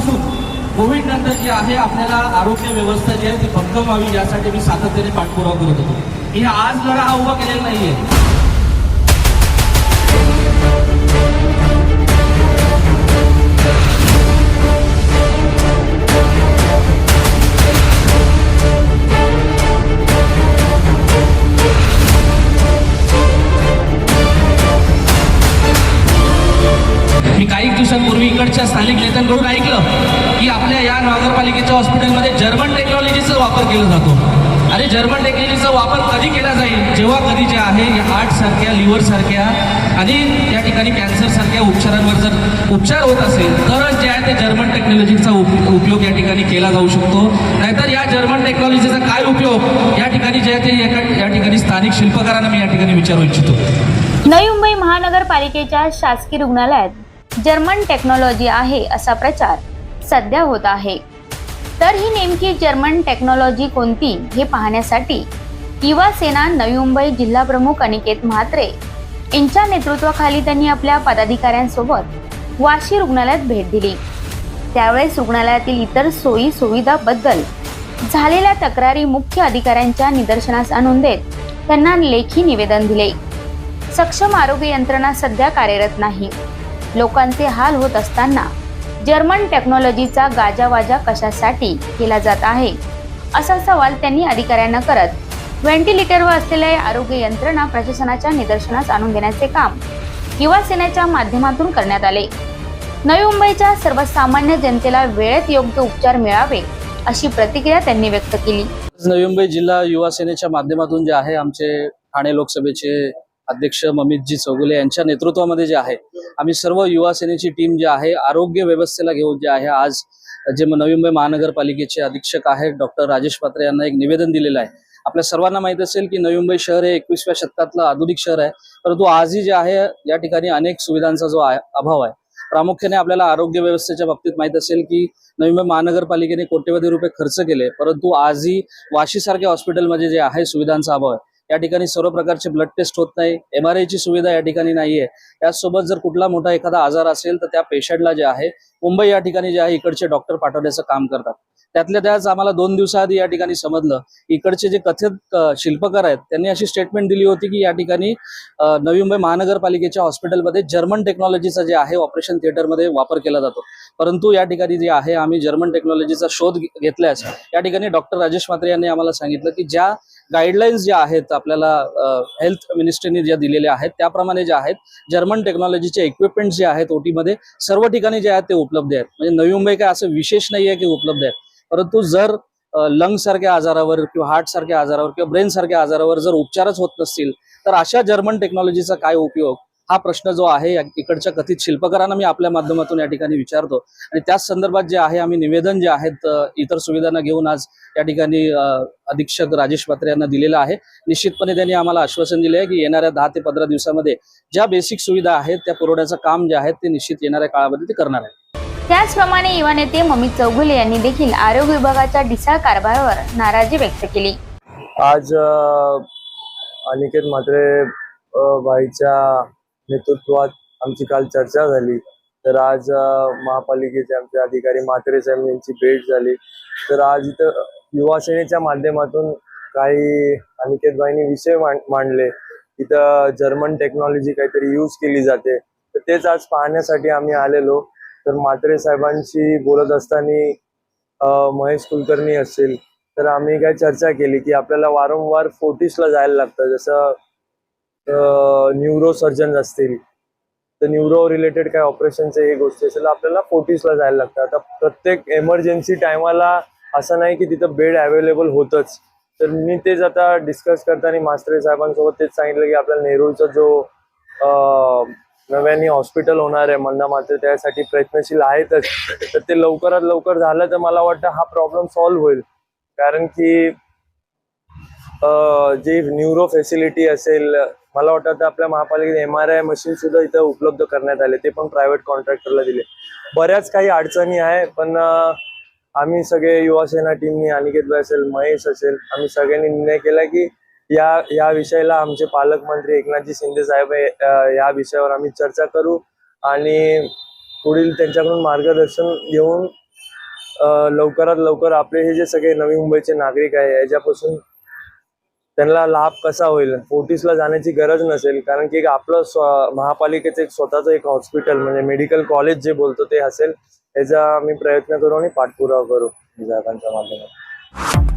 की कोविड नंतर जे आहे आपल्याला आरोग्य व्यवस्था जी आहे ती भक्कम व्हावी यासाठी मी सातत्याने पाठपुरावा करत होतो. मी आज लढा हा उभा केलेला नाहीये. दिवसांपूर्वी इकडच्या स्थानिक नेत्यांकडून ऐकलं की आपल्या या नगरपालिकेच्या हॉस्पिटलमध्ये जर्मन टेक्नॉलॉजीचा वापर केला जातो. आणि जर्मन टेक्नॉलॉजीचा वापर कधी केला जाईल? जेव्हा कधी जे आहे या हार्ट सारख्या लिव्हर सारख्या आणि या ठिकाणी कॅन्सर सारख्या उपचारांवर जर उपचार होत असेल तरच जे आहे ते जर्मन टेक्नॉलॉजीचा उपयोग या ठिकाणी केला जाऊ शकतो. नाहीतर या जर्मन टेक्नॉलॉजीचा काय उपयोग? या ठिकाणी जे आहे ते या ठिकाणी स्थानिक शिल्पकारांना मी या ठिकाणी विचारू इच्छितो. नवी मुंबई महानगरपालिकेच्या शासकीय रुग्णालयात जर्मन टेक्नॉलॉजी आहे असा प्रचार सध्या होत आहे. तर ही नेमकी जर्मन टेक्नॉलॉजी कोणती हे पाहण्यासाठी युवा सेना नवी मुंबई जिल्हा प्रमुख अनिकेत म्हात्रे यांच्या नेतृत्वाखाली त्यांनी आपल्या पदाधिकाऱ्यांसोबत वाशी रुग्णालयात भेट दिली. त्यावेळेस रुग्णालयातील इतर सोयी सुविधाबद्दल झालेल्या तक्रारी मुख्य अधिकाऱ्यांच्या निदर्शनास आणून देत त्यांना लेखी निवेदन दिले. सक्षम आरोग्य यंत्रणा सध्या कार्यरत नाही. लोकांचे हाल होत असताना जर्मन टेक्नॉलॉजीचा गाजावाजा कशासाठी केला जात आहे? असा सवाल त्यांनी अधिकाऱ्यांना करत व्हेंटिलेटरवर असलेल्या आरोग्य यंत्रणा प्रशासनाच्या निदर्शनास आणून देण्याचे काम युवा सेनेच्या माध्यमातून करण्यात आले. नवी मुंबईच्या सर्वसामान्य जनतेला वेळेत योग्य उपचार मिळावे अशी प्रतिक्रिया त्यांनी व्यक्त केली. नवी मुंबई जिल्हा युवा सेनेच्या माध्यमातून जे आहे आमचे ठाणे लोकसभेचे अध्यक्ष ममितजी चौगुले यांच्या नेतृत्वामध्ये जे आहे आम्ही सर्व युवा सेनेची टीम जी आहे आरोग्य व्यवस्थेला घेऊन जे आहे आज जे नवी मुंबई महानगरपालिकेचे अधीक्षक आहेत डॉक्टर राजेश पात्रे यांना एक निवेदन दिलेलं आहे. आपल्या सर्वांना माहीत असेल की नवी मुंबई शहर हे एकवीसव्या शतकातलं आधुनिक शहर आहे परंतु आजही जे आहे या ठिकाणी अनेक सुविधांचा जो आहे अभाव आहे. प्रामुख्याने आपल्याला आरोग्य व्यवस्थेच्या बाबतीत माहीत असेल की नवी मुंबई महानगरपालिकेने कोट्यवधी रुपये खर्च केले परंतु आजही वाशीसारख्या हॉस्पिटलमध्ये जे आहे सुविधांचा अभाव आहे. या ठिकाणी सर्व प्रकारचे ब्लड टेस्ट होत नाही. एम आर आयची सुविधा या ठिकाणी नाहीये. त्याचसोबत जर कुठला मोठा एखादा आजार असेल तर त्या पेशंटला जे आहे मुंबई या ठिकाणी जे आहे इकडचे डॉक्टर पाठवण्याचं काम करतात. त्यातल्या त्याच आम्हाला दोन दिवसाआधी या ठिकाणी समजलं इकडचे जे कथित शिल्पकार आहेत त्यांनी अशी स्टेटमेंट दिली होती की या ठिकाणी नवी मुंबई महानगरपालिकेच्या हॉस्पिटलमध्ये जर्मन टेक्नॉलॉजीचा जे आहे ऑपरेशन थिएटरमध्ये वापर केला जातो. परंतु या ठिकाणी जे आहे आम्ही जर्मन टेक्नॉलॉजीचा शोध घेतल्यास या ठिकाणी डॉक्टर राजेश मात्रे यांनी आम्हाला सांगितलं की ज्या गाईडलाईन्स ज्या आहेत आपल्याला हेल्थ मिनिस्ट्रीने ज्या दिलेल्या आहेत त्याप्रमाणे ज्या आहेत जर्मन टेक्नॉलॉजीचे इक्विपमेंट जे आहेत ओटीमध्ये मध्ये सर्व ठिकाणी जे आहेत ते उपलब्ध आहेत. म्हणजे नवी मुंबई काय असं विशेष नाही आहे की उपलब्ध आहेत. परंतु जर लंग सारख्या आजारावर किंवा हार्ट सारख्या आजारावर किंवा ब्रेन सारख्या आजारावर जर उपचारच होत नसतील तर अशा जर्मन टेक्नॉलॉजीचा काय उपयोग? हा प्रश्न जो आहे या- इकडच्या कथित शिल्पकारांना मी आपल्या माध्यमातून या ठिकाणी विचारतो. आणि त्याच संदर्भात जे आहे आम्ही निवेदन जे आहेत इतर सुविधांना घेऊन आज या ठिकाणी अधीक्षक राजेश पात्रे यांना दिलेलं आहे. निश्चितपणे त्यांनी आम्हाला आश्वासन दिले आहे की येणाऱ्या दहा ते पंधरा दिवसामध्ये ज्या बेसिक सुविधा आहेत त्या पुरवण्याचं काम जे आहे ते निश्चित येणाऱ्या काळामध्ये ते करणार आहे त्याचप्रमाणे युवा नेते ममित चौगुले यांनी देखील आरोग्य विभागाच्या ढिसाळ कारभारावर नाराजी व्यक्त केली. आज अनिकेत म्हात्रे भाईच्या नेतृत्वात आमची काल चर्चा झाली. तर आज महापालिकेचे आमचे अधिकारी म्हात्रे साहेब यांची भेट झाली. तर आज इथं युवा सेनेच्या माध्यमातून काही अनिकेतबाईंनी विषय मांडले. इथं जर्मन टेक्नॉलॉजी काहीतरी यूज केली जाते. तर तेच आज पाहण्यासाठी आम्ही आलेलो. तर म्हात्रे साहेबांशी बोलत असताना महेश कुलकर्णी असतील. तर आम्ही काय चर्चा केली की आपल्याला वारंवार फोर्टिसला जायला लागतं. जसं न्यूरो सर्जन असतील. तर न्यूरो रिलेटेड काय ऑपरेशनचे हे गोष्टी असेल आपल्याला फोर्टिसला जायला लागतं. आता प्रत्येक एमर्जन्सी टायमाला असं नाही की तिथं बेड अवेलेबल होतच. तर मी तेच आता डिस्कस करताना मास्टर साहेबांसोबत तेच सांगितलं की आपल्याला नेरूळचा जो नव्याने हॉस्पिटल होणार आहे म्हणणं मात्र त्यासाठी प्रयत्नशील आहेतच. तर ते लवकरात लवकर झालं तर मला वाटतं हा प्रॉब्लेम सॉल्व्ह होईल. कारण की जी न्यूरो फॅसिलिटी असेल मला वाटतं आपल्या महापालिकेत एम आर आय मशीन सुद्धा इथं उपलब्ध करण्यात आले. ते पण प्रायव्हेट कॉन्ट्रॅक्टरला दिले. बऱ्याच काही अडचणी आहे पण आम्ही सगळे युवासेना टीमनी अनिकेत भाई असेल महेश असेल आम्ही सगळ्यांनी निर्णय केला की या या विषयाला आमचे पालकमंत्री एकनाथजी शिंदे साहेब या विषयावर आम्ही चर्चा करू आणि पुढील त्यांच्याकडून मार्गदर्शन घेऊन लवकरात लवकर आपले हे जे सगळे नवी मुंबईचे नागरिक आहे याच्यापासून त्यांना लाभ कसा होईल? फोर्टीसला जाण्याची गरज नसेल कारण की आपलं स्व महापालिकेचं एक स्वतःचं एक हॉस्पिटल म्हणजे मेडिकल कॉलेज जे बोलतो ते असेल याचा मी प्रयत्न करू आणि पाठपुरावा करू. विधायकांच्या माध्यमातून.